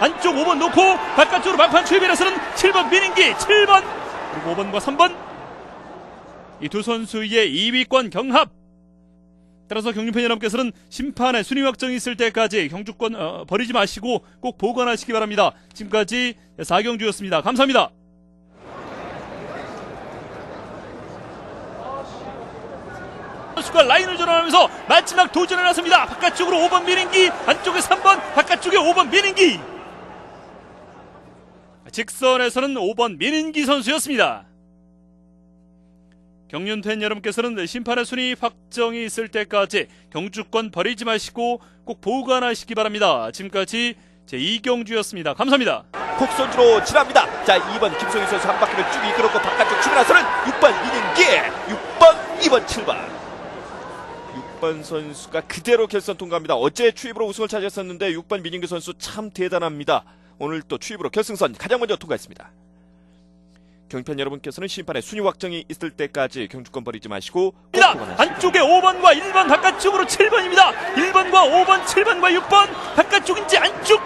안쪽 5번 놓고 바깥쪽으로 막판 추입에서는 7번 민인기 7번 그리고 5번과 3번 이 두 선수의 2위권 경합 따라서 경륜팬 여러분께서는 심판의 순위 확정이 있을 때까지 경주권 어, 버리지 마시고 꼭 보관하시기 바랍니다. 지금까지 4경주였습니다. 감사합니다. 선수가 라인을 전환하면서 마지막 도전을 나섭니다. 바깥쪽으로 5번 미린기, 안쪽에 3번, 바깥쪽에 5번 미린기. 직선에서는 5번 민인기 선수였습니다. 경륜팬 여러분께서는 심판의 순위 확정이 있을 때까지 경주권 버리지 마시고 꼭 보관하시기 바랍니다. 지금까지 제2경주였습니다. 감사합니다. 곡선주로 지납니다. 자, 2번 김성희 선수 한 바퀴를 쭉 이끌었고 바깥쪽 나서는 6번 민인기, 6번, 2번, 7번. 6번 선수가 그대로 결선 통과합니다. 어제 추입으로 우승을 차지했었는데 6번 민인기 선수 참 대단합니다. 오늘 또 추입으로 결승선 가장 먼저 통과했습니다. 경팬 여러분께서는 심판의 순위 확정이 있을 때까지 경주권 버리지 마시고 안쪽에 5번과 1번 바깥쪽으로 7번입니다. 1번과 5번, 7번과 6번 바깥쪽인지 안쪽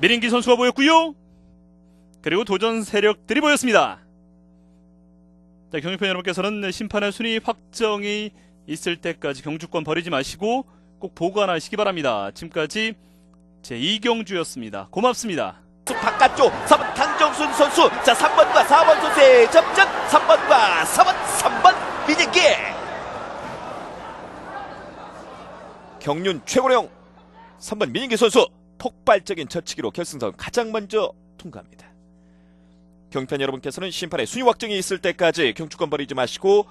미린기 선수가 보였고요. 그리고 도전 세력들이 보였습니다. 자, 경유팬 여러분께서는 심판의 순위 확정이 있을 때까지 경주권 버리지 마시고 꼭 보관하시기 바랍니다. 지금까지 제2경주였습니다. 고맙습니다. 바깥쪽 3번 강정순 선수 자 3번과 4번 선수의 접전 3번과 4번 3번 민인기 경륜 최고령 3번 민인기 선수 폭발적인 저치기로 결승선 가장 먼저 통과합니다 경편 여러분께서는 심판의 순위 확정이 있을 때까지 경주권 버리지 마시고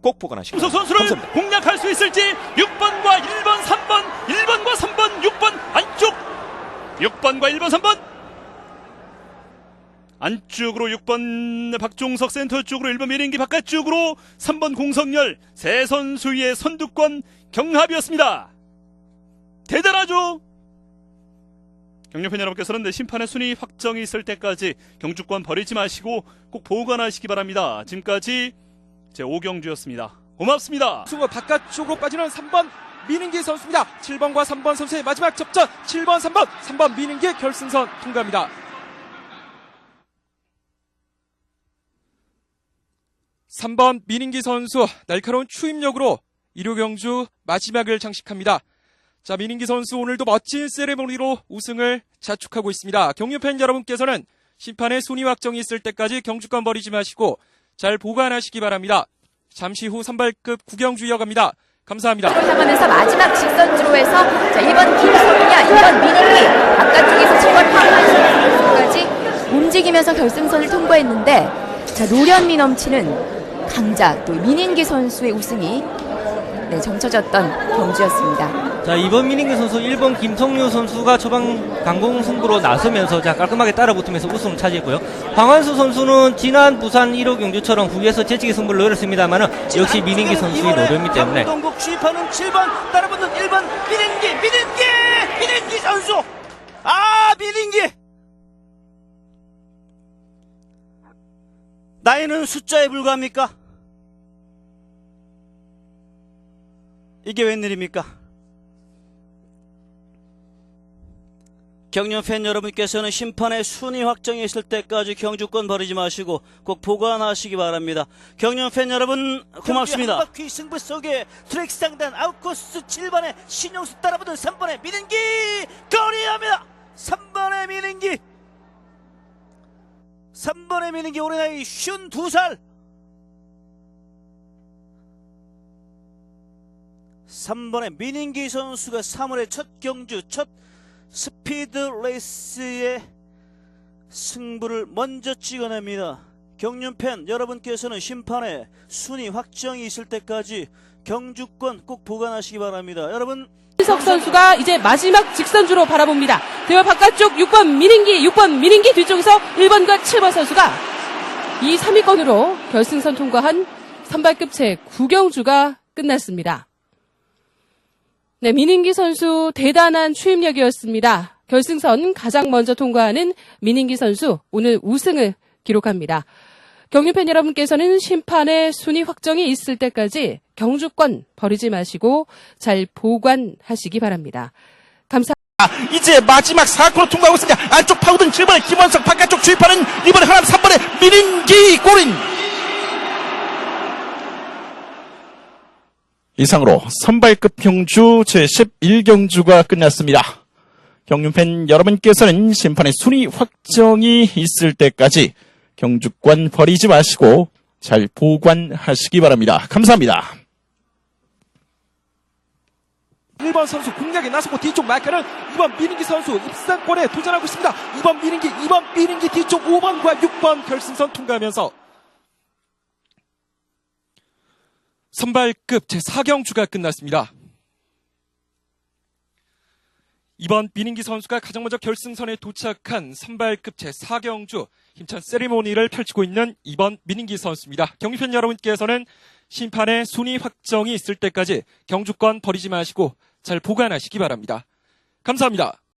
꼭 보관하시기 김석 선수를 감사합니다. 공략할 수 있을지 6번과 1번, 3번, 1번과 3번, 6번 안쪽 6번과 1번, 3번 안쪽으로 6번 박종석 센터 쪽으로 1번 미린기 바깥쪽으로 3번 공성열 세 선수의 선두권 경합이었습니다. 대단하죠? 경력팬 여러분께서는 심판의 순위 확정이 있을 때까지 경주권 버리지 마시고 꼭 보관하시기 바랍니다. 지금까지 제 5경주였습니다. 고맙습니다. 승부 바깥쪽으로 빠지는 3번 민은기 선수입니다. 7번과 3번 선수의 마지막 접전 7번 3번 3번 민은기 결승선 통과합니다. 3번 민인기 선수 날카로운 추임력으로 일요경주 마지막을 장식합니다. 자 민인기 선수 오늘도 멋진 세레모니로 우승을 자축하고 있습니다. 경유 팬 여러분께서는 심판의 순위 확정이 있을 때까지 경주권 버리지 마시고 잘 보관하시기 바랍니다. 잠시 후 선발급 구경주 이어갑니다. 감사합니다. 로 향하면서 마지막 직선주로에서 자 1번 김성희야 2번 민희기 바깥쪽에서 7번 황한수까지 움직이면서 결승선을 통과했는데 자 노련미 넘치는 강자 또 민인기 선수의 우승이 네, 점쳐졌던 경주였습니다. 자, 이번 미닝기 선수 1번 김성류 선수가 초반 강공 승부로 나서면서 자, 깔끔하게 따라붙으면서 우승을 차지했고요. 황한수 선수는 지난 부산 1호 경주처럼 후에서 재치기 승부를 노렸습니다만은 역시 미닝기 선수의 노력이기 때문에 동국 취입하는 7번 따라붙는 1번 민인기 민인기 민인기 선수 아 민인기 나이는 숫자에 불과합니까? 이게 웬일입니까? 경륜 팬 여러분께서는 심판의 순위 확정이 있을 때까지 경주권 버리지 마시고 꼭 보관하시기 바랍니다. 경륜 팬 여러분 고맙습니다. 한 바퀴 승부 속에 트랙 상단 아웃코스 7번의 신용수 따라붙은 3번의 민인기 거리합니다. 3번의 민인기 3번의 민인기 올해 나이 52살 3번의 민인기 선수가 3월의 첫 경주 첫 스피드 레이스의 승부를 먼저 찍어냅니다. 경륜팬 여러분께서는 심판의 순위 확정이 있을 때까지 경주권 꼭 보관하시기 바랍니다. 여러분 석 선수가 이제 마지막 직선주로 바라봅니다. 대화 바깥쪽 6번 민인기, 6번 민인기 뒤쪽에서 1번과 7번 선수가 이 3위권으로 결승선 통과한 선발급 제 9경주가 끝났습니다. 네, 민인기 선수 대단한 추임력이었습니다. 결승선 가장 먼저 통과하는 민인기 선수 오늘 우승을 기록합니다. 경유팬 여러분께서는 심판의 순위 확정이 있을 때까지 경주권 버리지 마시고 잘 보관하시기 바랍니다. 감사 이제 마지막 4코너 통과하고 있습니다. 안쪽 파고든 7번의 김원석 바깥쪽 주입하는 이번에 하나 3번의 미린기 골인. 이상으로 선발급 경주 제11경주가 끝났습니다. 경륜팬 여러분께서는 심판의 순위 확정이 있을 때까지 경주권 버리지 마시고 잘 보관하시기 바랍니다. 감사합니다. 1번 선수 공략에 나서고 뒤쪽 마크는 2번 미린기 선수 입상권에 도전하고 있습니다. 2번 미린기, 2번 미린기 뒤쪽 5번과 6번 결승선 통과하면서 선발급 제4경주가 끝났습니다. 이번 민인기 선수가 가장 먼저 결승선에 도착한 선발급 제4경주 힘찬 세리모니를 펼치고 있는 이번 민인기 선수입니다. 경기팬 여러분께서는 심판의 순위 확정이 있을 때까지 경주권 버리지 마시고 잘 보관하시기 바랍니다. 감사합니다.